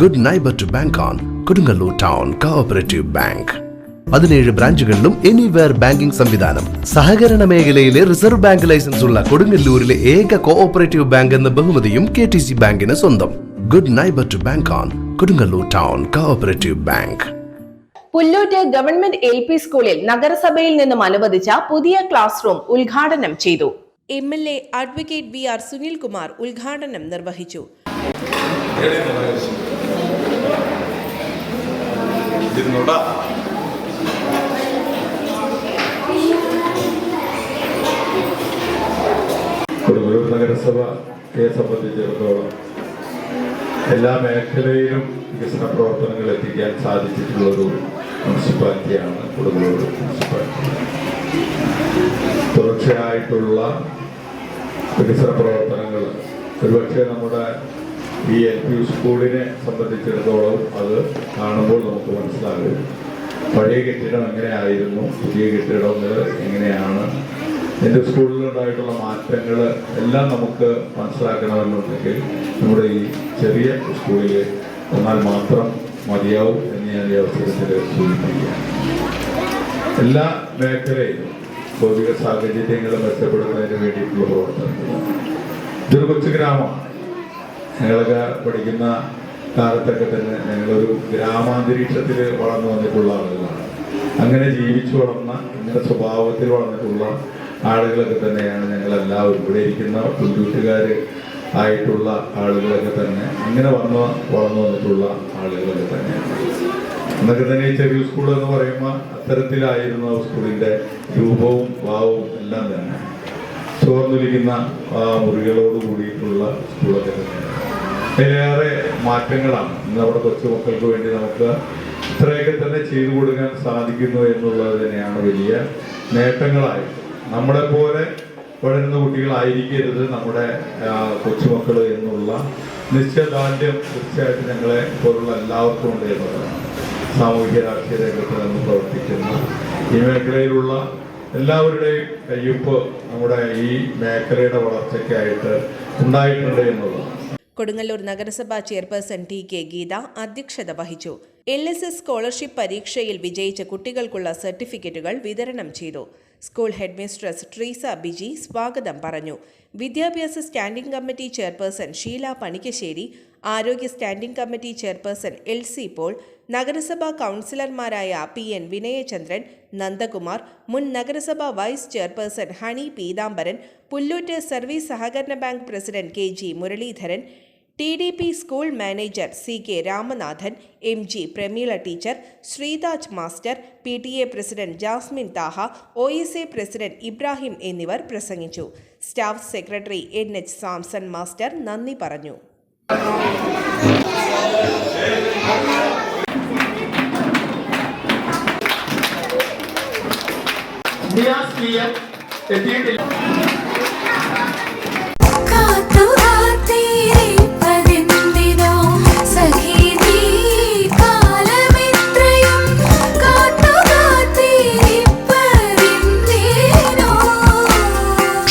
Good neighbour to bank on Kodungallur town cooperative bank പതിനേഴ് ബ്രാഞ്ചുകളിലും anywhere banking സംവിധാനം. സഹകരണ മേഖലയിലെ റിസർവ് ബാങ്ക് ലൈസൻസ് ഉള്ള കൊടുങ്ങല്ലൂരിലെ ഏക കോഓപ്പറേറ്റീവ് ബാങ്ക് എന്ന ബഹുമതിയും കെ ടി സി ബാങ്കിന് സ്വന്തം. Good neighbour to bank on Kodungallur town cooperative bank Pulloot government L P സ്കൂളിൽ നഗരസഭയിൽ നിന്നും അനുവദിച്ച പുതിയ ക്ലാസ് റൂം ഉദ്ഘാടനം ചെയ്തു. M L A advocate V R Sunilkumar ഉദ്ഘാടനം നിർവഹിച്ചു. കൊടുങ്ങല്ലൂർ നഗരസഭയെ സംബന്ധിച്ചിടത്തോളം എല്ലാ മേഖലയിലും വികസന പ്രവർത്തനങ്ങൾ എത്തിക്കാൻ സാധിച്ചിട്ടുള്ള ഒരു മുനിസിപ്പാലിറ്റിയാണ് കൊടുങ്ങല്ലൂർ മുനിസിപ്പാലിറ്റി. തുടർച്ചയായിട്ടുള്ള വികസന പ്രവർത്തനങ്ങൾ. ഒരുപക്ഷെ നമ്മുടെ ഈ എൽ പി സ്കൂളിനെ സംബന്ധിച്ചിടത്തോളം അത് കാണുമ്പോൾ നമുക്ക് മനസ്സിലാകും. പഴയ കെട്ടിടം എങ്ങനെയായിരുന്നു? പുതിയ കെട്ടിടങ്ങൾ എങ്ങനെയാണ്? എന്റെ സ്കൂളിലുണ്ടായിട്ടുള്ള മാറ്റങ്ങൾ എല്ലാം നമുക്ക് മനസ്സിലാക്കണമെന്നുണ്ടെങ്കിൽ നമ്മുടെ ഈ ചെറിയ സ്കൂളിൽ വന്നാൽ മാത്രം മതിയാവും എന്ന് ഞാൻ ഈ അവസരത്തിൽ സൂചിപ്പിക്കുകയാണ്. എല്ലാ മേഖലയിലും ഭൗതിക സാഹചര്യങ്ങൾ മെച്ചപ്പെടുന്നതിന് വേണ്ടിയിട്ടുള്ള പ്രവർത്തനങ്ങൾ. ഇതൊരു കൊച്ചു ഗ്രാമമാണ്. ഞങ്ങളൊക്കെ പഠിക്കുന്ന കാലത്തൊക്കെ തന്നെ ഞങ്ങളൊരു ഗ്രാമാന്തരീക്ഷത്തിൽ വളർന്നു വന്നിട്ടുള്ള ആളുകളാണ്. അങ്ങനെ ജീവിച്ചു വളർന്ന ഇങ്ങനെ സ്വഭാവത്തിൽ വളർന്നിട്ടുള്ള ആളുകളൊക്കെ തന്നെയാണ് ഞങ്ങളെല്ലാവരും. ഇവിടെ ഇരിക്കുന്ന പുല്ലൂറ്റുകാർ ആയിട്ടുള്ള ആളുകളൊക്കെ തന്നെ അങ്ങനെ വന്ന് വളർന്നു വന്നിട്ടുള്ള ആളുകളൊക്കെ തന്നെയാണ്. എന്നൊക്കെ തന്നെ ഈ ചെറിയ സ്കൂൾ എന്ന് പറയുമ്പോൾ അത്തരത്തിലായിരുന്നു ആ സ്കൂളിന്റെ രൂപവും ഭാവവും എല്ലാം തന്നെ. ചോർന്നൊലിക്കുന്ന മുറികളോട് കൂടിയിട്ടുള്ള സ്കൂളൊക്കെ തന്നെയാണ്. അതിലേറെ മാറ്റങ്ങളാണ്. ഇന്ന് നമ്മുടെ കൊച്ചുമക്കൾക്ക് വേണ്ടി നമുക്ക് ഇത്രയൊക്കെ തന്നെ ചെയ്തു കൊടുക്കാൻ സാധിക്കുന്നു എന്നുള്ളത് തന്നെയാണ് വലിയ നേട്ടങ്ങളായി. നമ്മളെ പോലെ വളരുന്ന കുട്ടികളായിരിക്കരുത് നമ്മുടെ കൊച്ചുമക്കൾ എന്നുള്ള നിശ്ചയദാർഢ്യം തീർച്ചയായിട്ടും ഞങ്ങളെ പോലുള്ള എല്ലാവർക്കും ഉണ്ട് എന്നുള്ളതാണ്. സാമൂഹ്യ രാഷ്ട്രീയ രംഗത്ത് നിന്ന് പ്രവർത്തിക്കുന്ന ഈ മേഖലയിലുള്ള എല്ലാവരുടെയും കയ്യൊപ്പ് നമ്മുടെ ഈ മേഖലയുടെ വളർച്ചയ്ക്കായിട്ട് ഉണ്ടായിട്ടുണ്ട് എന്നുള്ളതാണ്. കൊടുങ്ങല്ലൂർ നഗരസഭാ ചെയർപേഴ്സൺ ടി കെ ഗീത അധ്യക്ഷത വഹിച്ചു. എൽ എസ് എസ് സ്കോളർഷിപ്പ് പരീക്ഷയിൽ വിജയിച്ച കുട്ടികൾക്കുള്ള സർട്ടിഫിക്കറ്റുകൾ വിതരണം ചെയ്തു. സ്കൂൾ ഹെഡ്മിസ്ട്രസ് ട്രീസ ബിജി സ്വാഗതം പറഞ്ഞു. വിദ്യാഭ്യാസ standing committee chairperson Sheela Panikkassery ആരോഗ്യ standing committee chairperson L C Paul നഗരസഭാ കൗൺസിലർമാരായ പി എൻ വിനയചന്ദ്രൻ നന്ദകുമാർ മുൻ നഗരസഭാ vice chairperson Honey Peethambaran Pulloot service സഹകരണ bank president K G Muraleedharan T D P school manager C K Ramanathan M G Prameela teacher Sreethaj master P T A president Jasmine Thaha O S A president Ibrahim എന്നിവർ പ്രസംഗിച്ചു. Staff secretary N H Samson master നന്ദി പറഞ്ഞു. Niyas P M